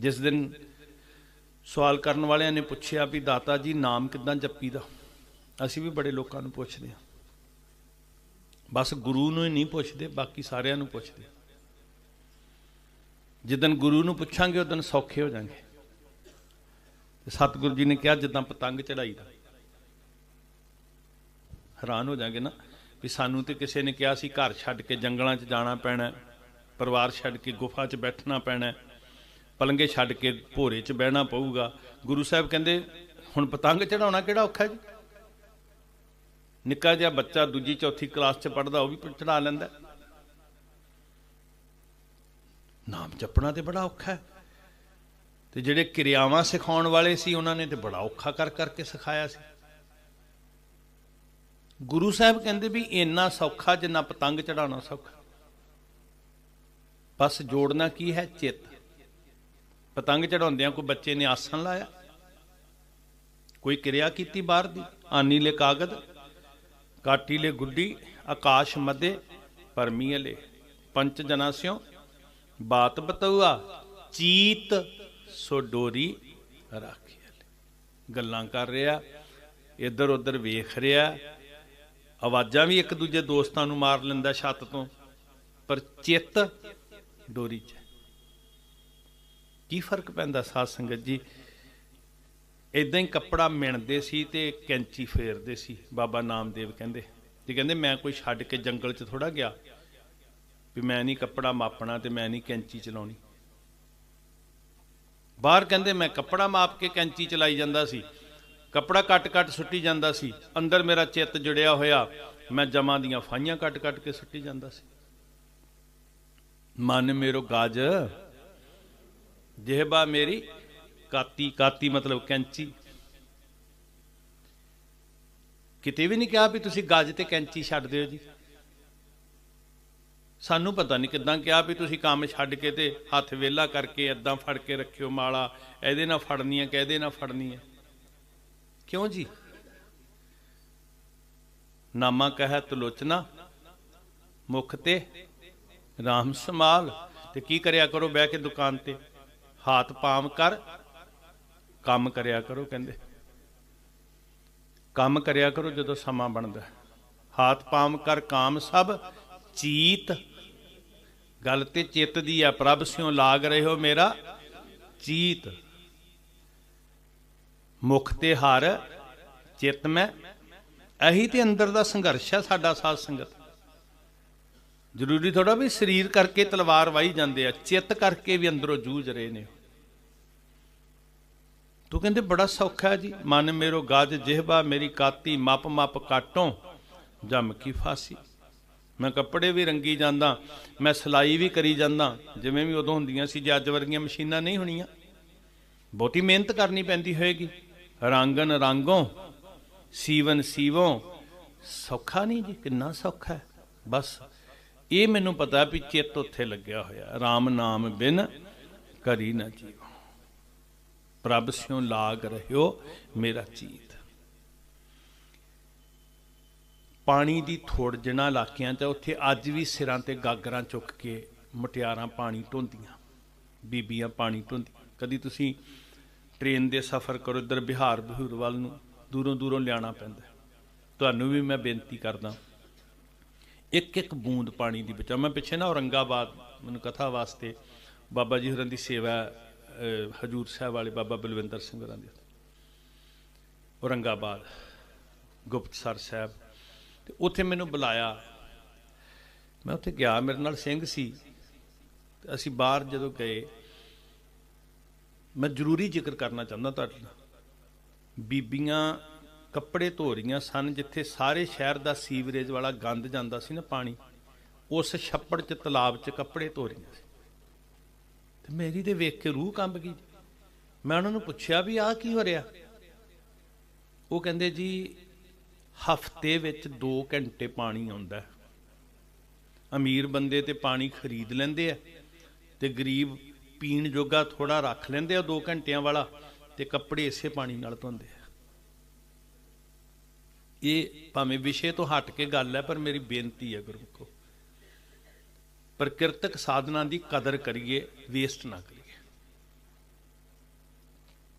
ਜਿਸ ਦਿਨ ਸਵਾਲ ਕਰਨ ਵਾਲਿਆਂ ਨੇ ਪੁੱਛਿਆ ਵੀ ਦਾਤਾ ਜੀ, ਨਾਮ ਕਿਦਾਂ ਜਪੀਦਾ? ਅਸੀਂ ਵੀ ਬੜੇ ਲੋਕਾਂ ਨੂੰ ਪੁੱਛਦੇ ਹਾਂ। ਬਸ ਗੁਰੂ ਨੂੰ ਹੀ ਨਹੀਂ ਪੁੱਛਦੇ, ਬਾਕੀ ਸਾਰਿਆਂ ਨੂੰ ਪੁੱਛਦੇ ਜਿੱਦਨ ਗੁਰੂ ਨੂੰ ਪੁੱਛਾਂਗੇ ਉਦੋਂ ਸੌਖੇ ਹੋ ਜਾਾਂਗੇ ਤੇ ਸਤਿਗੁਰੂ ਜੀ ਨੇ ਕਿਹਾ, ਜਿੱਦਾਂ ਪਤੰਗ ਚੜਾਈ ਦਾ ਹੈਰਾਨ ਹੋ ਜਾਾਂਗੇ ਨਾ ਵੀ ਸਾਨੂੰ ਤੇ ਕਿਸੇ ਨੇ ਕਿਹਾ ਸੀ, ਘਰ ਛੱਡ ਕੇ ਜੰਗਲਾਂ 'ਚ ਜਾਣਾ ਪੈਣਾ, ਪਰਿਵਾਰ ਛੱਡ ਕੇ ਗੁਫਾ 'ਚ ਬੈਠਣਾ ਪੈਣਾ। ਪਲੰਗੇ ਛੱਡ ਕੇ ਭੋਰੇ 'ਚ ਬਹਿਣਾ ਪਊਗਾ। ਗੁਰੂ ਸਾਹਿਬ ਕਹਿੰਦੇ, ਹੁਣ ਪਤੰਗ ਚੜਾਉਣਾ ਕਿਹੜਾ ਔਖਾ ਜੀ? ਨਿੱਕਾ ਜਿਹਾ ਬੱਚਾ ਦੂਜੀ ਚੌਥੀ ਕਲਾਸ 'ਚ ਪੜਦਾ ਉਹ ਵੀ ਚੜਾ ਲੈਂਦਾ। ਨਾਮ ਜਪਣਾ ਤੇ ਬੜਾ ਔਖਾ ਹੈ। ਤੇ ਜਿਹੜੇ ਕਿਰਿਆਵਾਂ ਸਿਖਾਉਣ ਵਾਲੇ ਸੀ, ਉਹਨਾਂ ਨੇ ਤੇ ਬੜਾ ਔਖਾ ਕਰ ਕਰਕੇ ਸਿਖਾਇਆ ਸੀ। ਗੁਰੂ ਸਾਹਿਬ ਕਹਿੰਦੇ ਵੀ ਇੰਨਾ ਸੌਖਾ ਜਿੰਨਾ ਪਤੰਗ ਚੜਾਉਣਾ ਸੌਖਾ। ਬਸ ਜੋੜਨਾ ਕੀ ਹੈ? ਚਿੱਤ। ਪਤੰਗ ਚੜਾਉਂਦਿਆਂ ਕੋਈ ਬੱਚੇ ਨੇ ਆਸਣ ਲਾਇਆ? ਕੋਈ ਕਿਰਿਆ ਕੀਤੀ ਬਾਹਰ ਦੀ? ਆਨੀ ਲੈ ਕਾਗਦ ਕਾਟੀ ਲੈ ਗੁੱਡੀ, ਆਕਾਸ਼ ਮਦੇ ਪਰਮੀਲੇ ਪੰਚ ਜਨਾ ਸਿਓ, ਬਾਤ ਬਤਉਆ ਚੀਤ ਸੋ ਡੋਰੀ ਰਾਖੀ ਗੱਲਾਂ ਕਰ ਰਿਹਾ ਇੱਧਰ ਉੱਧਰ ਵੇਖ ਰਿਹਾ। ਆਵਾਜ਼ਾਂ ਵੀ ਇੱਕ ਦੂਜੇ ਦੋਸਤਾਂ ਨੂੰ ਮਾਰ ਲੈਂਦਾ ਛੱਤ ਤੋਂ, ਪਰ ਚਿੱਤ ਡੋਰੀ 'ਚ ਕੀ ਫ਼ਰਕ ਪੈਂਦਾ ਸਾਧ ਸੰਗਤ ਜੀ? ਇਦਾਂ ਹੀ ਕੱਪੜਾ ਮਿਣਦੇ ਸੀ ਤੇ ਕੈਂਚੀ ਫੇਰਦੇ ਸੀ, ਬਾਬਾ ਨਾਮਦੇਵ ਕਹਿੰਦੇ। ਤੇ ਕਹਿੰਦੇ, ਮੈਂ ਕੋਈ ਛੱਡ ਕੇ ਜੰਗਲ 'ਚ ਥੋੜਾ ਗਿਆ, ਵੀ ਮੈਂ ਨਹੀਂ ਕੱਪੜਾ ਮਾਪਣਾ ਤੇ ਮੈਂ ਨਹੀਂ ਕੈਂਚੀ ਚਲਾਉਣੀ। ਬਾਹਰ ਕਹਿੰਦੇ, ਮੈਂ ਕੱਪੜਾ ਮਾਪ ਕੇ ਕੈਂਚੀ ਚਲਾਈ ਜਾਂਦਾ ਸੀ, ਕੱਪੜਾ ਕੱਟ-ਕੱਟ ਸੁੱਟੀ ਜਾਂਦਾ ਸੀ, ਅੰਦਰ ਮੇਰਾ ਚਿੱਤ ਜੁੜਿਆ ਹੋਇਆ, ਮੈਂ ਜਮਾਂ ਦੀਆਂ ਫਾਈਆਂ ਕੱਟ-ਕੱਟ ਕੇ ਸੁੱਟੀ ਜਾਂਦਾ ਸੀ। ਮਨ ਮੇਰੋ ਗਾਜ ਜਿਹਬਾ ਮੇਰੀ, ਕਾਤੀ ਕਾਤੀ ਮਤਲਬ ਕੈਂਚੀ। ਕਿਤੇ ਵੀ ਨਹੀਂ ਕਿਹਾ ਵੀ ਤੁਸੀਂ ਗੱਜ ਤੇ ਕੈਂਚੀ ਛੱਡ ਦਿਓ ਜੀ। ਸਾਨੂੰ ਪਤਾ ਨਹੀਂ ਕਿਦਾਂ ਕਿਹਾ ਵੀ ਤੁਸੀਂ ਕੰਮ ਛੱਡ ਕੇ ਤੇ ਹੱਥ ਵੇਲਾ ਕਰਕੇ ਐਦਾਂ ਫੜ ਕੇ ਰੱਖਿਓ ਮਾਲਾ, ਇਹਦੇ ਨਾਲ ਫੜਨੀ ਹੈ ਕਿ ਇਹਦੇ ਨਾਲ ਫੜਨੀ ਹੈ ਕਿਉਂ ਜੀ? ਨਾਮਾ ਕਹਿ ਤਲੋਚਨਾ, ਮੁਖ ਤੇ ਰਾਮ ਸਮਾਲ ਤੇ ਕੀ ਕਰਿਆ ਕਰੋ ਬਹਿ ਕੇ ਦੁਕਾਨ ਤੇ। ਹਾਥ ਪਾਮ ਕਰ, ਕੰਮ ਕਰਿਆ ਕਰੋ ਕਹਿੰਦੇ। ਕੰਮ ਕਰਿਆ ਕਰੋ ਜਦੋਂ ਸਮਾਂ ਬਣਦਾ। ਹਾਥ ਪਾਮ ਕਰ ਕਾਮ ਸਭ, ਚੀਤ, ਗੱਲ ਤੇ ਚਿੱਤ ਦੀ ਆ, ਪ੍ਰਭ ਸਿਓ ਲਾਗ ਰਹੇ ਹੋ ਮੇਰਾ, ਚੀਤ। ਮੁਖ ਤੇ ਹਰ, ਚਿੱਤ ਮੈਂ, ਇਹੀ ਤੇ ਅੰਦਰ ਦਾ ਸੰਘਰਸ਼ ਹੈ ਸਾਡਾ ਸਾਧ ਸੰਗਤ। ਜ਼ਰੂਰੀ ਥੋੜਾ ਵੀ ਸਰੀਰ ਕਰਕੇ ਤਲਵਾਰ ਵਾਈ ਜਾਂਦੇ ਆ, ਚਿੱਤ ਕਰਕੇ ਵੀ ਅੰਦਰੋਂ ਜੂਝ ਰਹੇ ਨੇ ਤੂੰ ਕਹਿੰਦੇ ਬੜਾ ਸੌਖਾ ਜੀ, ਮਨ ਮੇਰੋ ਗੱਜ ਜਿਹਬਾ, ਮੇਰੀ ਕਾਤੀ ਮੱਪ ਮੱਪ ਕਾਟੋਂ, ਜਮ ਕੀ ਫਾਸੀ। ਮੈਂ ਕੱਪੜੇ ਵੀ ਰੰਗੀ ਜਾਂਦਾ, ਮੈਂ ਸਿਲਾਈ ਵੀ ਕਰੀ ਜਾਂਦਾ, ਜਿਵੇਂ ਵੀ ਉਦੋਂ ਹੁੰਦੀਆਂ ਸੀ ਜੇ ਅੱਜ ਵਰਗੀਆਂ ਮਸ਼ੀਨਾਂ ਨਹੀਂ ਹੋਣੀਆਂ। ਬਹੁਤੀ ਮਿਹਨਤ ਕਰਨੀ ਪੈਂਦੀ ਹੋਏਗੀ। ਰੰਗਨ ਰੰਗੋਂ, ਸੀਵਨ ਸੀਵੋਂ। ਸੌਖਾ ਨਹੀਂ ਜੀ, ਕਿੰਨਾ ਸੌਖਾ ਹੈ। ਬਸ ਇਹ ਮੈਨੂੰ ਪਤਾ ਵੀ ਚਿੱਤ ਉੱਥੇ ਲੱਗਿਆ ਹੋਇਆ। RAM ਨਾਮ ਬਿਨ ਕਰੀ ਨਾ ਜੀਵੋ ਪ੍ਰਭ ਸਿਓ ਲਾਗ ਰਹਿਓ ਮੇਰਾ ਚੀਤ। ਪਾਣੀ ਦੀ ਥੋੜ ਜਿਨਾ ਇਲਾਕਿਆਂ 'ਚ ਉੱਥੇ ਅੱਜ ਵੀ ਸਿਰਾਂ ਤੇ ਗਾਗਰਾਂ ਚੁੱਕ ਕੇ ਮਟਿਆਰਾਂ ਪਾਣੀ ਢੋਂਦੀਆਂ, ਬੀਬੀਆਂ ਪਾਣੀ ਢੋਂਦੀਆਂ। ਕਦੀ ਤੁਸੀਂ ਟ੍ਰੇਨ ਦੇ ਸਫ਼ਰ ਕਰੋ, ਇੱਧਰ ਬਿਹਾਰ ਬਹੂਰ ਵੱਲ ਨੂੰ ਦੂਰੋਂ ਦੂਰੋਂ ਲਿਆਣਾ ਪੈਂਦਾ। ਤੁਹਾਨੂੰ ਵੀ ਮੈਂ ਬੇਨਤੀ ਕਰਦਾ। ਇੱਕ ਇੱਕ ਬੂੰਦ ਪਾਣੀ ਦੀ ਬਚਾ ਮੈਂ ਪਿੱਛੇ ਨਾ ਔਰੰਗਾਬਾਦ ਮੈਨੂੰ ਕਥਾ ਵਾਸਤੇ ਬਾਬਾ ਜੀ ਹੋਰਾਂ ਦੀ ਸੇਵਾ ਹਜੂਰ ਸਾਹਿਬ ਵਾਲੇ ਬਾਬਾ ਬਲਵਿੰਦਰ ਸਿੰਘ ਹੋਰਾਂ ਦੀ। ਔਰੰਗਾਬਾਦ ਗੁਪਤਸਰ ਸਾਹਿਬ। ਤੇ ਉੱਥੇ ਮੈਨੂੰ ਬੁਲਾਇਆ। ਮੈਂ ਉੱਥੇ ਗਿਆ, ਮੇਰੇ ਨਾਲ ਸਿੰਘ ਸੀ। ਤੇ ਅਸੀਂ ਬਾਹਰ ਜਦੋਂ ਗਏ, ਮੈਂ ਜ਼ਰੂਰੀ ਜ਼ਿਕਰ ਕਰਨਾ ਚਾਹੁੰਦਾ ਤੁਹਾਡੇ ਨਾਲ। ਬੀਬੀਆਂ ਕੱਪੜੇ ਧੋ ਰਹੀਆਂ ਸਨ, ਜਿੱਥੇ ਸਾਰੇ ਸ਼ਹਿਰ ਦਾ ਸੀਵਰੇਜ ਵਾਲਾ ਗੰਦ ਜਾਂਦਾ ਸੀ ਨਾ ਪਾਣੀ, ਉਸ ਛੱਪੜ 'ਚ, ਤਲਾਬ 'ਚ ਕੱਪੜੇ ਧੋ ਰਹੀਆਂ ਸੀ। ਤੇ ਮੇਰੀ ਤੇ ਵੇਖ ਕੇ ਰੂਹ ਕੰਬ ਗਈ। ਮੈਂ ਉਹਨਾਂ ਨੂੰ ਪੁੱਛਿਆ ਵੀ ਆਹ ਕੀ ਹੋ ਰਿਹਾ? ਉਹ ਕਹਿੰਦੇ ਜੀ, ਹਫ਼ਤੇ ਵਿੱਚ 2 ਘੰਟੇ ਪਾਣੀ ਆਉਂਦਾ। ਅਮੀਰ ਬੰਦੇ ਤੇ ਪਾਣੀ ਖਰੀਦ ਲੈਂਦੇ ਆ ਤੇ ਗਰੀਬ ਪੀਣ ਜੋਗਾ ਥੋੜਾ ਰੱਖ ਲੈਂਦੇ ਆ 2 ਘੰਟਿਆਂ ਵਾਲਾ ਤੇ ਕੱਪੜੇ ਇਸੇ ਪਾਣੀ ਨਾਲ ਧੋਂਦੇ ਆ। ਇਹ ਭਾਵੇਂ ਵਿਸ਼ੇ ਤੋਂ ਹਟ ਕੇ ਗੱਲ ਹੈ, ਪਰ ਮੇਰੀ ਬੇਨਤੀ ਹੈ ਗੁਰਮੁਖੋ ਪ੍ਰਕਿਰਤਕ ਸਾਧਨਾ ਦੀ ਕਦਰ ਕਰੀਏ ਵੇਸਟ ਨਾ ਕਰੀਏ।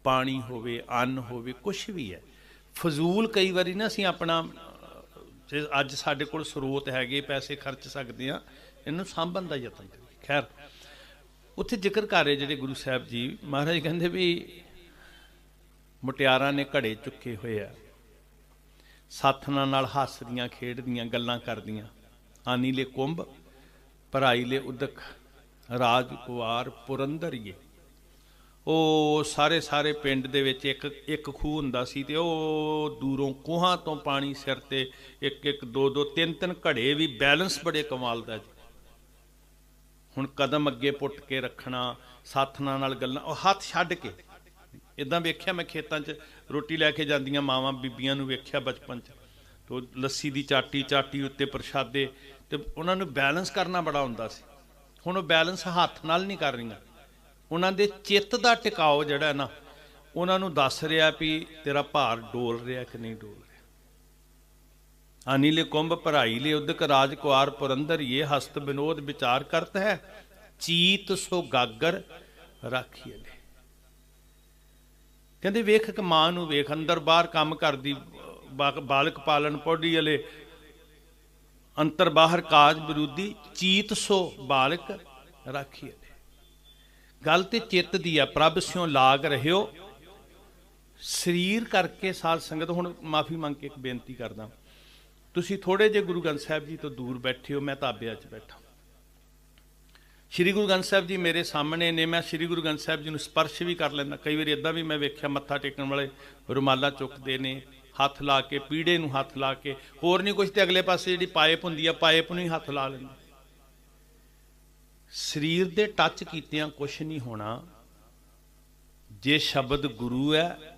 ਪਾਣੀ ਹੋਵੇ, ਅੰਨ ਹੋਵੇ ਕੁਝ ਵੀ ਹੈ। ਫਜ਼ੂਲ ਕਈ ਵਾਰੀ ਨਾ ਅਸੀਂ ਆਪਣਾ, ਜੇ ਅੱਜ ਸਾਡੇ ਕੋਲ ਸਰੋਤ ਹੈਗੇ, ਪੈਸੇ ਖਰਚ ਸਕਦੇ ਆ ਇਹਨੂੰ ਸਾਂਭਣ ਦਾ ਯਤਨ ਕਰੀਏ। ਖੈਰ, ਉੱਥੇ ਜ਼ਿਕਰ ਕਰ ਰਹੇ ਜਿਹੜੇ ਗੁਰੂ ਸਾਹਿਬ ਜੀ, ਮਹਾਰਾਜ ਕਹਿੰਦੇ ਵੀ ਮੁਟਿਆਰਾਂ ਨੇ ਘੜੇ ਚੁੱਕੇ ਹੋਏ ਆ। ਸਾਥਨਾਂ ਨਾਲ ਹੱਸਦੀਆਂ, ਖੇਡਦੀਆਂ, ਗੱਲਾਂ ਕਰਦੀਆਂ। ਆਨੀ ਲੈ ਕੁੰਭ, ਭਰਾਈ ਲੈ ਉਦਕ, ਰਾਜ ਕੁਵਾਰ ਪੁਰੰਦਰੀਏ ਉਹ ਸਾਰੇ ਸਾਰੇ ਪਿੰਡ ਦੇ ਵਿੱਚ ਇੱਕ ਇੱਕ ਖੂਹ ਹੁੰਦਾ ਸੀ ਤੇ ਉਹ ਦੂਰੋਂ ਕੋਹਾਂ ਤੋਂ ਪਾਣੀ ਸਿਰ ਤੇ ਇੱਕ ਇੱਕ, ਦੋ ਦੋ, ਤਿੰਨ ਤਿੰਨ ਘੜੇ ਵੀ ਬੈਲੈਂਸ ਬੜੇ ਕਮਾਲ ਦਾ ਜੀ। ਹੁਣ ਕਦਮ ਅੱਗੇ ਪੁੱਟ ਕੇ ਰੱਖਣਾ ਸਾਥਨਾਂ ਨਾਲ ਗੱਲਾਂ, ਉਹ ਹੱਥ ਛੱਡ ਕੇ ਇਦਾਂ ਵੇਖਿਆ ਮੈਂ ਖੇਤਾਂ 'ਚ ਰੋਟੀ ਲੈ ਕੇ ਜਾਂਦੀਆਂ ਮਾਵਾਂ ਬੀਬੀਆਂ ਨੂੰ ਵੇਖਿਆ ਬਚਪਨ 'ਚ। ਤੇ ਲੱਸੀ ਦੀ ਚਾਟੀ ਚਾਟੀ ਉੱਤੇ ਪ੍ਰਸ਼ਾਦੇ ਤੇ ਉਹਨਾਂ ਨੂੰ ਬੈਲੈਂਸ ਕਰਨਾ ਬੜਾ ਹੁੰਦਾ ਸੀ। ਹੁਣ ਉਹ ਬੈਲੈਂਸ ਹੱਥ ਨਾਲ ਨਹੀਂ ਕਰ ਰਹੀਆਂ। ਉਹਨਾਂ ਦੇ ਚਿੱਤ ਦਾ ਟਿਕਾਓ ਜਿਹੜਾ ਨਾ, ਉਹਨਾਂ ਨੂੰ ਦੱਸ ਰਿਹਾ ਵੀ ਤੇਰਾ ਭਾਰ ਡੋਲ ਰਿਹਾ ਕਿ ਨਹੀਂ ਡੋਲ ਰਿਹਾ। ਅਨਿਲ ਕੁੰਭ, ਭਰਾਈ ਲਈ ਉਦਕ, ਰਾਜ ਕੁਆਰ, ਪੁਰੰਦਰ ਇਹ ਹਸਤ ਵਿਨੋਦ ਵਿਚਾਰ ਕਰਤ ਹੈ। ਚੀਤ ਸੋ ਗਾਗਰ ਰਾਖੀਏ ਲੈ ਕਹਿੰਦੇ ਵੇਖ ਕਿ ਮਾਂ ਨੂੰ ਵੇਖ, ਅੰਦਰ ਬਾਹਰ ਕੰਮ ਕਰਦੀ ਬਾਲਕ ਪਾਲਣ ਪੌੜੀ ਵਾਲੇ। ਅੰਤਰ ਬਾਹਰ ਕਾਜ ਵਿਰੋਧੀ, ਚੀਤ ਸੋ ਬਾਲਕ ਰਾਖੀ ਗੱਲ ਤੇ ਚਿੱਤ ਦੀ ਆ, ਪ੍ਰਭ ਸਿਓ ਲਾਗ ਰਹਿਓ। ਸਰੀਰ ਕਰਕੇ ਸਾਧ ਸੰਗਤ, ਹੁਣ ਮਾਫੀ ਮੰਗ ਕੇ ਇੱਕ ਬੇਨਤੀ ਕਰਦਾ। ਤੁਸੀਂ ਥੋੜੇ ਜੇ ਗੁਰੂ ਗ੍ਰੰਥ ਸਾਹਿਬ ਜੀ ਤੋਂ ਦੂਰ ਬੈਠੇ ਹੋ, ਮੈਂ ਤਾਬਿਆ 'ਚ ਬੈਠਾ। ਸ਼੍ਰੀ ਗੁਰੂ ਗ੍ਰੰਥ ਸਾਹਿਬ ਜੀ ਮੇਰੇ ਸਾਹਮਣੇ ਨੇ, ਮੈਂ ਸ਼੍ਰੀ ਗੁਰੂ ਗ੍ਰੰਥ ਸਾਹਿਬ ਜੀ ਨੂੰ ਸਪਰਸ਼ ਵੀ ਕਰ ਲੈਂਦਾ। ਕਈ ਵਾਰੀ ਇਦਾਂ ਵੀ ਮੈਂ ਵੇਖਿਆ ਮੱਥਾ ਟੇਕਣ ਵਾਲੇ ਰੁਮਾਲਾ ਚੁੱਕਦੇ ਨੇ, ਹੱਥ ਲਾ ਕੇ, ਪੀੜੇ ਨੂੰ ਹੱਥ ਲਾ ਕੇ, ਹੋਰ ਨਹੀਂ ਕੁਝ ਤੇ ਅਗਲੇ ਪਾਸੇ ਜਿਹੜੀ ਪਾਇਪ ਹੁੰਦੀ ਆ, ਪਾਇਪ ਨੂੰ ਹੀ ਹੱਥ ਲਾ ਲੈਂਦੇ। ਸਰੀਰ ਦੇ ਟੱਚ ਕੀਤਿਆਂ ਕੁਝ ਨਹੀਂ ਹੋਣਾ, ਜੇ ਸ਼ਬਦ ਗੁਰੂ ਹੈ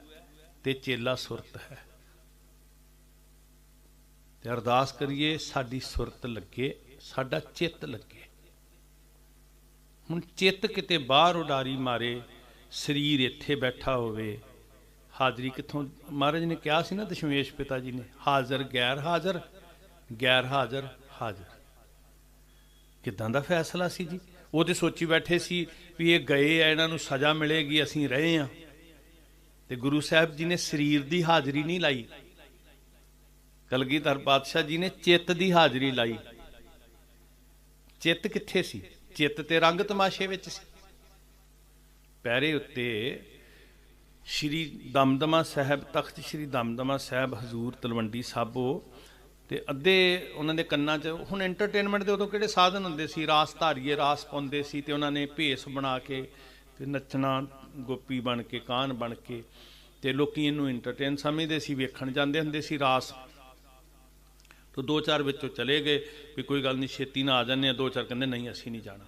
ਤੇ ਚੇਲਾ ਸੁਰਤ ਹੈ। ਤੇ ਅਰਦਾਸ ਕਰੀਏ, ਸਾਡੀ ਸੁਰਤ ਲੱਗੇ, ਸਾਡਾ ਚਿੱਤ ਲੱਗੇ। ਹੁਣ ਚਿੱਤ ਕਿਤੇ ਬਾਹਰ ਉਡਾਰੀ ਮਾਰੇ, ਸਰੀਰ ਇੱਥੇ ਬੈਠਾ ਹੋਵੇ। ਹਾਜ਼ਰੀ ਕਿੱਥੋਂ ਮਹਾਰਾਜ ਨੇ ਕਿਹਾ ਸੀ ਨਾ ਦਸ਼ਮੇਸ਼ ਪਿਤਾ ਜੀ ਨੇ, ਹਾਜ਼ਰ, ਗੈਰ ਹਾਜ਼ਰ ਗੈਰ ਹਾਜ਼ਰ ਹਾਜ਼ਰ। ਕਿਦਾਂ ਦਾ ਫੈਸਲਾ ਸੀ ਜੀ? ਉਹ ਤੇ ਸੋਚੀ ਬੈਠੇ ਸੀ ਵੀ ਇਹ ਗਏ ਆ, ਇਹਨਾਂ ਨੂੰ ਸਜ਼ਾ ਮਿਲੇਗੀ, ਅਸੀਂ ਰਹੇ ਆ ਤੇ ਗੁਰੂ ਸਾਹਿਬ ਜੀ ਨੇ ਸਰੀਰ ਦੀ ਹਾਜ਼ਰੀ ਨਹੀਂ ਲਾਈ। ਕਲਗੀਧਰ ਪਾਤਸ਼ਾਹ ਜੀ ਨੇ ਚਿੱਤ ਦੀ ਹਾਜ਼ਰੀ ਲਾਈ। ਚਿੱਤ ਕਿੱਥੇ ਸੀ? ਚਿੱਤ ਤੇ ਰੰਗ ਤਮਾਸ਼ੇ ਵਿੱਚ ਸੀ। ਪੈਰੇ ਉੱਤੇ ਸ਼੍ਰੀ ਦਮਦਮਾ ਸਾਹਿਬ ਤਖਤ ਸ਼੍ਰੀ ਦਮਦਮਾ ਸਾਹਿਬ ਹਜ਼ੂਰ ਤਲਵੰਡੀ ਸਾਬੋ ਤੇ ਅੱਧੇ ਉਹਨਾਂ ਦੇ ਕੰਨਾਂ 'ਚ, ਹੁਣ ਐਂਟਰਟੇਨਮੈਂਟ ਦੇ ਉਦੋਂ ਕਿਹੜੇ ਸਾਧਨ ਹੁੰਦੇ ਸੀ? ਰਾਸ ਧਾਰੀਏ, ਰਾਸ ਪਾਉਂਦੇ ਸੀ ਤੇ ਉਹਨਾਂ ਨੇ ਭੇਸ ਬਣਾ ਕੇ ਤੇ ਨੱਚਣਾ, ਗੋਪੀ ਬਣ ਕੇ, ਕਾਨ ਬਣ ਕੇ ਤੇ ਲੋਕੀ ਇਹਨੂੰ ਐਂਟਰਟੇਨ ਸਮਝਦੇ ਸੀ, ਵੇਖਣ ਜਾਂਦੇ ਹੁੰਦੇ ਸੀ ਰਾਸ। ਤੋ ਦੋ ਚਾਰ ਵਿੱਚੋਂ ਚਲੇ ਗਏ ਵੀ ਕੋਈ ਗੱਲ ਨਹੀਂ, ਛੇਤੀ ਨਾ ਆ ਜਾਂਦੇ ਆ ਦੋ ਚਾਰ ਕਹਿੰਦੇ, ਨਹੀਂ, ਅਸੀਂ ਨਹੀਂ ਜਾਣਾ।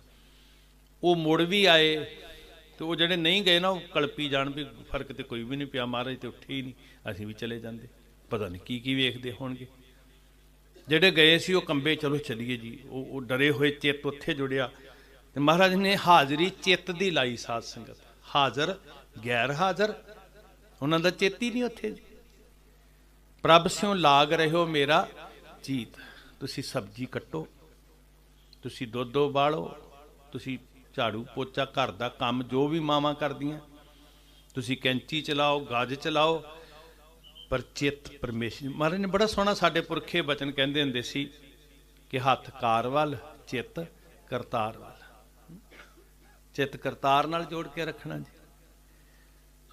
ਉਹ ਮੁੜ ਵੀ ਆਏ ਤੇ ਉਹ ਜਿਹੜੇ ਨਹੀਂ ਗਏ ਨਾ, ਉਹ ਕਲਪੀ ਜਾਣ ਵੀ ਫ਼ਰਕ ਤੇ ਕੋਈ ਵੀ ਨਹੀਂ ਪਿਆ। ਮਹਾਰਾਜ ਤੇ ਉੱਠੇ ਹੀ ਨਹੀਂ। ਅਸੀਂ ਵੀ ਚਲੇ ਜਾਂਦੇ। ਪਤਾ ਨਹੀਂ ਕੀ ਕੀ ਵੇਖਦੇ ਹੋਣਗੇ। ਜਿਹੜੇ ਗਏ ਸੀ, ਉਹ ਕੰਬੇ, ਚਲੋ ਚਲੀਏ ਜੀ। ਉਹ ਉਹ ਡਰੇ ਹੋਏ ਚਿੱਤ ਉੱਥੇ ਜੁੜਿਆ। ਤੇ ਮਹਾਰਾਜ ਨੇ ਹਾਜ਼ਰੀ ਚਿੱਤ ਦੀ ਲਾਈ ਸਾਧ ਸੰਗਤ। ਹਾਜ਼ਰ, ਗੈਰ ਹਾਜ਼ਰ। ਉਹਨਾਂ ਦਾ ਚਿੱਤ ਹੀ ਨਹੀਂ ਉੱਥੇ। ਪ੍ਰਭ ਸਿਓ ਲਾਗ ਰਹਿਓ ਮੇਰਾ ਚੀਤ ਤੁਸੀਂ ਸਬਜ਼ੀ ਕੱਟੋ, ਤੁਸੀਂ ਦੁੱਧ ਉਬਾਲੋ, ਤੁਸੀਂ ਝਾੜੂ ਪੋਚਾ ਘਰ ਦਾ ਕੰਮ ਜੋ ਵੀ ਮਾਵਾਂ ਕਰਦੀਆਂ, ਤੁਸੀਂ ਕੈਂਚੀ ਚਲਾਓ, ਗੱਜ ਚਲਾਓ, ਪਰ ਚਿੱਤ ਪਰਮੇਸ਼ਰ, ਮਹਾਰਾਜ ਨੇ ਬੜਾ ਸੋਹਣਾ ਸਾਡੇ ਪੁਰਖੇ ਬਚਨ ਕਹਿੰਦੇ ਹੁੰਦੇ ਸੀ ਕਿ ਹੱਥ ਕਾਰ ਵੱਲ, ਚਿੱਤ ਕਰਤਾਰ ਵੱਲ। ਚਿੱਤ ਕਰਤਾਰ ਨਾਲ ਜੋੜ ਕੇ ਰੱਖਣਾ ਜੀ।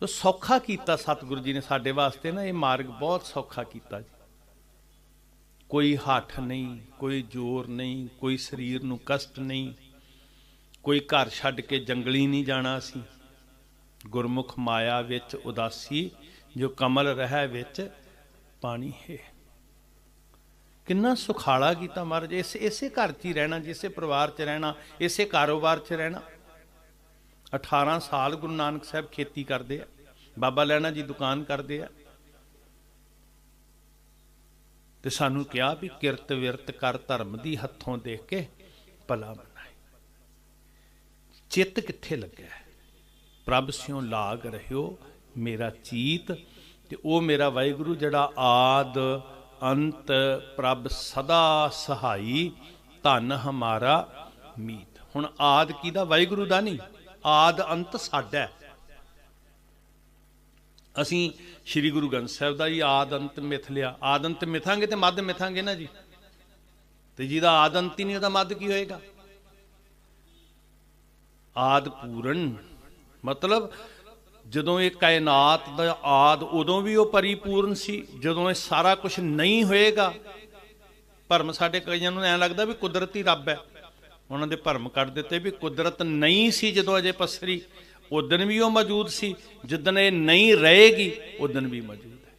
ਸੋ ਸੌਖਾ ਕੀਤਾ ਸਤਿਗੁਰੂ ਜੀ ਨੇ ਸਾਡੇ ਵਾਸਤੇ ਨਾ, ਇਹ ਮਾਰਗ ਬਹੁਤ ਸੌਖਾ ਕੀਤਾ ਜੀ। ਕੋਈ ਹੱਠ ਨਹੀਂ, ਕੋਈ ਜ਼ੋਰ ਨਹੀਂ, ਕੋਈ ਸਰੀਰ ਨੂੰ ਕਸ਼ਟ ਨਹੀਂ, ਕੋਈ ਘਰ ਛੱਡ ਕੇ ਜੰਗਲੀ ਨਹੀਂ ਜਾਣਾ ਅਸੀਂ। ਗੁਰਮੁਖ ਮਾਇਆ ਵਿੱਚ ਉਦਾਸੀ, ਜੋ ਕਮਲ ਰਹਿ ਵਿੱਚ ਪਾਣੀ ਹੈ। ਕਿੰਨਾ ਸੁਖਾਲਾ ਕੀਤਾ ਮਹਾਰਾਜ, ਇਸ, ਇਸੇ ਘਰ 'ਚ ਹੀ ਰਹਿਣਾ, ਜਿਸੇ ਪਰਿਵਾਰ 'ਚ ਰਹਿਣਾ, ਇਸੇ ਕਾਰੋਬਾਰ 'ਚ ਰਹਿਣਾ। 18 ਸਾਲ ਗੁਰੂ ਨਾਨਕ ਸਾਹਿਬ ਖੇਤੀ ਕਰਦੇ ਆ, ਬਾਬਾ ਲੈਣਾ ਜੀ ਦੁਕਾਨ ਕਰਦੇ ਆ। ਤੇ ਸਾਨੂੰ ਕਿਹਾ ਵੀ ਕਿਰਤ ਵਿਰਤ ਕਰ ਧਰਮ ਦੀ ਹੱਥੋਂ ਦੇਖ ਕੇ ਭਲਾ ਬਣਾਏ ਚਿੱਤ ਕਿੱਥੇ ਲੱਗਿਆ? ਪ੍ਰਭ ਸਿਓ ਲਾਗ ਰਹਿਓ, ਮੇਰਾ ਚੀਤ ਤੇ ਉਹ ਮੇਰਾ ਵਾਹਿਗੁਰੂ ਜਿਹੜਾ ਆਦ, ਅੰਤ, ਪ੍ਰਭ ਸਦਾ ਸਹਾਈ, ਧਨ ਹਮਾਰਾ ਮੀਤ। ਹੁਣ ਆਦ ਕਿਹਦਾ? ਵਾਹਿਗੁਰੂ ਦਾ ਨਹੀਂ, ਆਦ ਅੰਤ ਸਾਡਾ। ਅਸੀਂ ਸ੍ਰੀ ਗੁਰੂ ਗ੍ਰੰਥ ਸਾਹਿਬ ਦਾ ਜੀ ਆਦ ਅੰਤ ਮਿਥ ਲਿਆ। ਆਦ ਮਿਥਾਂਗੇ ਤੇ ਮੱਧ ਮਿਥਾਂਗੇ ਨਾ ਜੀ। ਤੇ ਜਿਹਦਾ ਆਦ ਹੀ ਨਹੀਂ, ਉਹਦਾ ਮੱਧ ਕੀ ਹੋਏਗਾ? ਆਦ ਪੂਰਨ। ਮਤਲਬ ਜਦੋਂ ਇਹ ਕਾਇਨਾਤ ਦਾ ਆਦ ਉਦੋਂ ਵੀ ਉਹ ਪਰਿਪੂਰਨ ਸੀ, ਜਦੋਂ ਇਹ ਸਾਰਾ ਕੁਝ ਨਹੀਂ ਹੋਏਗਾ। ਭਰਮ ਸਾਡੇ ਕਈਆਂ ਨੂੰ ਐਂ ਲੱਗਦਾ ਵੀ ਕੁਦਰਤੀ ਰੱਬ ਹੈ। ਉਹਨਾਂ ਦੇ ਭਰਮ ਕੱਢ ਦਿੱਤੇ ਵੀ ਕੁਦਰਤ ਨਹੀਂ ਸੀ ਜਦੋਂ ਅਜੇ ਪਸਰੀ। ਉਦੋਂ ਵੀ ਉਹ ਮੌਜੂਦ ਸੀ, ਜਿੱਦਣ ਇਹ ਨਹੀਂ ਰਹੇਗੀ ਉਦੋਂ ਵੀ ਮੌਜੂਦ ਹੈ।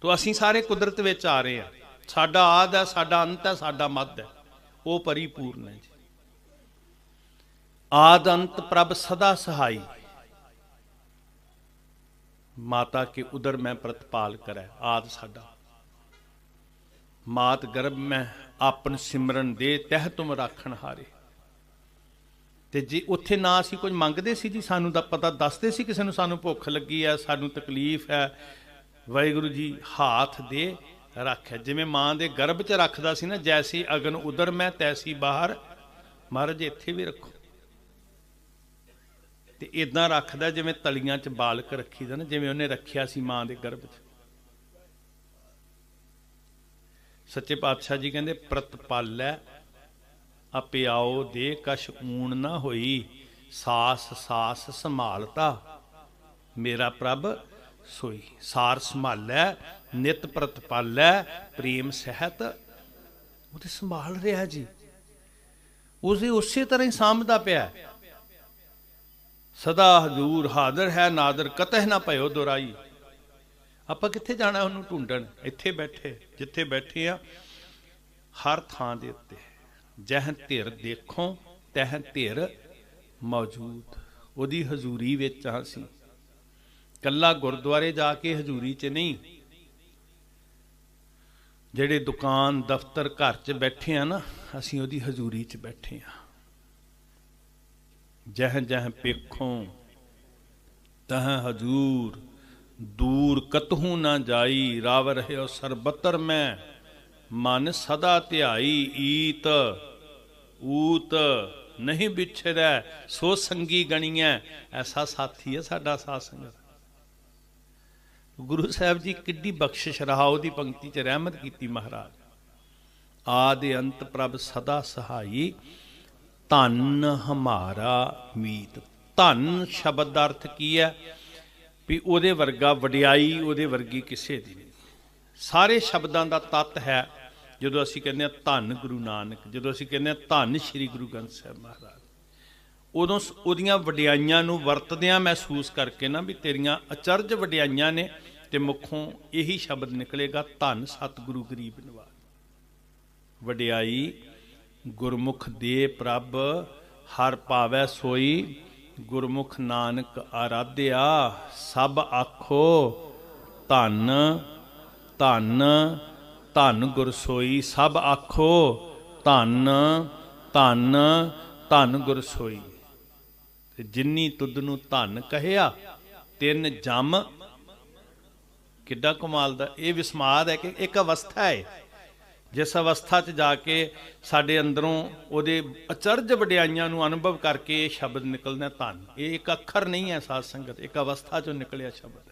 ਤੋ ਅਸੀਂ ਸਾਰੇ ਕੁਦਰਤ ਵਿੱਚ ਆ ਰਹੇ ਹਾਂ। ਸਾਡਾ ਆਦ ਹੈ, ਸਾਡਾ ਅੰਤ ਹੈ, ਸਾਡਾ ਮੱਧ ਹੈ। ਉਹ ਪਰਿਪੂਰਨ ਹੈ ਜੀ। ਆਦ ਅੰਤ ਪ੍ਰਭ ਸਦਾ ਸਹਾਈ। ਮਾਤਾ ਕੇ ਉਦਰ ਮੈਂ ਪ੍ਰਤਪਾਲ ਕਰੈ, ਆਦ ਸਾਡਾ। ਮਾਤ ਗਰਭ ਮੈਂ ਆਪਨ ਸਿਮਰਨ ਦੇ, ਤਹਿ ਤੁਮ ਰਾਖਣ ਹਾਰੇ। ਤੇ ਜੇ ਉੱਥੇ ਨਾ ਅਸੀਂ ਕੁਝ ਮੰਗਦੇ ਸੀ ਜੀ, ਸਾਨੂੰ ਦਾ ਪਤਾ ਦੱਸਦੇ ਸੀ ਕਿਸੇ ਨੂੰ, ਸਾਨੂੰ ਭੁੱਖ ਲੱਗੀ ਹੈ, ਸਾਨੂੰ ਤਕਲੀਫ ਹੈ। ਵਾਹਿਗੁਰੂ ਜੀ ਹਾਥ ਦੇ ਰੱਖਿਆ। ਜਿਵੇਂ ਮਾਂ ਦੇ ਗਰਭ 'ਚ ਰੱਖਦਾ ਸੀ ਨਾ, ਜੈਸੀ ਅਗਨ ਉਦਰ ਮੈਂ, ਤੈਸੀ ਬਾਹਰ। ਮਹਾਰਾਜ, ਇੱਥੇ ਵੀ ਰੱਖੋ। ਤੇ ਇਦਾਂ ਰੱਖਦਾ ਜਿਵੇਂ ਤਲੀਆਂ 'ਚ ਬਾਲਕ ਰੱਖੀਦਾ ਨਾ, ਜਿਵੇਂ ਉਹਨੇ ਰੱਖਿਆ ਸੀ ਮਾਂ ਦੇ ਗਰਭ 'ਚ। ਸੱਚੇ ਪਾਤਸ਼ਾਹ ਜੀ ਕਹਿੰਦੇ, ਪ੍ਰਤਪਾਲੈ ਆਪੇ ਆਓ ਦੇ ਕਛ ਊਣ ਨਾ ਹੋਈ, ਸਾਸ ਸਾਸ ਸੰਭਾਲਤਾ। ਮੇਰਾ ਪ੍ਰਭ ਸੋਈ, ਸਾਰ ਸੰਭਾਲੈ, ਨਿਤ ਪ੍ਰਤਪਾਲੈ ਪ੍ਰੇਮ ਸਹਿਤ ਉਹ ਤੇ ਸੰਭਾਲ ਰਿਹਾ ਜੀ। ਉਸੇ ਉਸੇ ਤਰ੍ਹਾਂ ਹੀ ਸਾਂਭਦਾ ਪਿਆ। ਸਦਾ ਹਜ਼ੂਰ ਹਾਜ਼ਰ ਹੈ ਨਾਦਰ ਕਤਹਿ ਨਾ ਭਇਓ ਦੁਰਾਈ। ਆਪਾਂ ਕਿੱਥੇ ਜਾਣਾ ਉਹਨੂੰ ਢੂੰਡਣ? ਇੱਥੇ ਬੈਠੇ, ਜਿੱਥੇ ਬੈਠੇ ਆ, ਹਰ ਥਾਂ ਦੇ ਉੱਤੇ। ਜਹ ਧਿਰ ਦੇਖੋ, ਤਹ ਧਿਰ ਮੌਜੂਦ। ਉਹਦੀ ਹਜ਼ੂਰੀ ਵਿੱਚ ਹਾਂ ਸੀ। ਕੱਲਾ ਗੁਰਦੁਆਰੇ ਜਾ ਕੇ ਹਜ਼ੂਰੀ 'ਚ ਨਹੀਂ। ਜਿਹੜੇ ਦੁਕਾਨ, ਦਫ਼ਤਰ, ਘਰ 'ਚ ਬੈਠੇ ਆ ਨਾ, ਅਸੀਂ ਉਹਦੀ ਹਜ਼ੂਰੀ 'ਚ ਬੈਠੇ ਆ। ਜਹ ਜਹ ਪੇਖੋਂ, ਤਹ ਹਜੂਰ, ਦੂਰ ਕਤਹੂ ਨਾ ਜਾਈ, ਰਾਵ ਰਹਿਓ ਸਰਬਤਰ ਮੈਂ, ਮਨ ਸਦਾ ਧਿਆਈ ਈਤ। ਊਤ ਨਹੀਂ ਵਿਛੜੈ, ਸੋ ਸੰਗੀ ਗਣੀਐ। ਐਸਾ ਸਾਥੀ ਹੈ ਸਾਡਾ ਸਾਧ ਸੰਗਤ। ਗੁਰੂ ਸਾਹਿਬ ਜੀ ਕਿੱਡੀ ਬਖਸ਼ਿਸ਼ ਰਹਾ, ਉਹਦੀ ਪੰਕਤੀ 'ਚ ਰਹਿਮਤ ਕੀਤੀ ਮਹਾਰਾਜ। ਆਦਿ ਅੰਤ ਪ੍ਰਭ ਸਦਾ ਸਹਾਈ, ਧਨ ਹਮਾਰਾ ਮੀਤ। ਧਨ ਸ਼ਬਦ ਦਾ ਅਰਥ ਕੀ ਹੈ? ਵੀ ਉਹਦੇ ਵਰਗਾ ਵਡਿਆਈ, ਉਹਦੇ ਵਰਗੀ ਕਿਸੇ ਦੀ ਨਹੀਂ। ਸਾਰੇ ਸ਼ਬਦਾਂ ਦਾ ਤੱਤ ਹੈ। ਜਦੋਂ ਅਸੀਂ ਕਹਿੰਦੇ ਹਾਂ ਧੰਨ ਗੁਰੂ ਨਾਨਕ, ਜਦੋਂ ਅਸੀਂ ਕਹਿੰਦੇ ਹਾਂ ਧੰਨ ਸ੍ਰੀ ਗੁਰੂ ਗ੍ਰੰਥ ਸਾਹਿਬ ਮਹਾਰਾਜ, ਉਦੋਂ ਉਹਦੀਆਂ ਵਡਿਆਈਆਂ ਨੂੰ ਵਰਤਦਿਆਂ ਮਹਿਸੂਸ ਕਰਕੇ ਨਾ ਵੀ ਤੇਰੀਆਂ ਅਚਰਜ ਵਡਿਆਈਆਂ ਨੇ ਤੇ ਮੁੱਖੋਂ ਇਹੀ ਸ਼ਬਦ ਨਿਕਲੇਗਾ ਧੰਨ ਸਤਿਗੁਰੂ ਗਰੀਬ ਨਿਵਾਜ ਵਡਿਆਈ, ਗੁਰਮੁਖ ਦੇ ਪ੍ਰਭ, ਹਰ ਪਾਵੈ ਸੋਈ, ਗੁਰਮੁਖ ਨਾਨਕ ਆਰਾਧਿਆ, ਸਭ ਆਖੋ ਧੰਨ ਧੰਨ ਧੰਨ ਗੁਰਸੋਈ ਸਭ ਆਖੋ, ਧੰਨ ਧੰਨ ਧੰਨ ਗੁਰਸੋਈ। ਤੇ ਜਿੰਨੀ ਤੁਧ ਨੂੰ ਧੰਨ ਕਹਿਆ, ਤਿੰਨ ਜਮ। ਕਿੱਡਾ ਕਮਾਲ ਦਾ, ਇਹ ਵਿਸਮਾਦ ਹੈ ਕਿ ਇੱਕ ਅਵਸਥਾ ਹੈ। ਜਿਸ ਅਵਸਥਾ 'ਚ ਜਾ ਕੇ ਸਾਡੇ ਅੰਦਰੋਂ ਉਹਦੇ ਅਚਰਜ ਵਡਿਆਈਆਂ ਨੂੰ ਅਨੁਭਵ ਕਰਕੇ ਇਹ ਸ਼ਬਦ ਨਿਕਲਦਾ ਧਨ। ਇਹ ਇੱਕ ਅੱਖਰ ਨਹੀਂ ਹੈ ਸਾਧ ਸੰਗਤ, ਇੱਕ ਅਵਸਥਾ 'ਚੋਂ ਨਿਕਲਿਆ ਸ਼ਬਦ।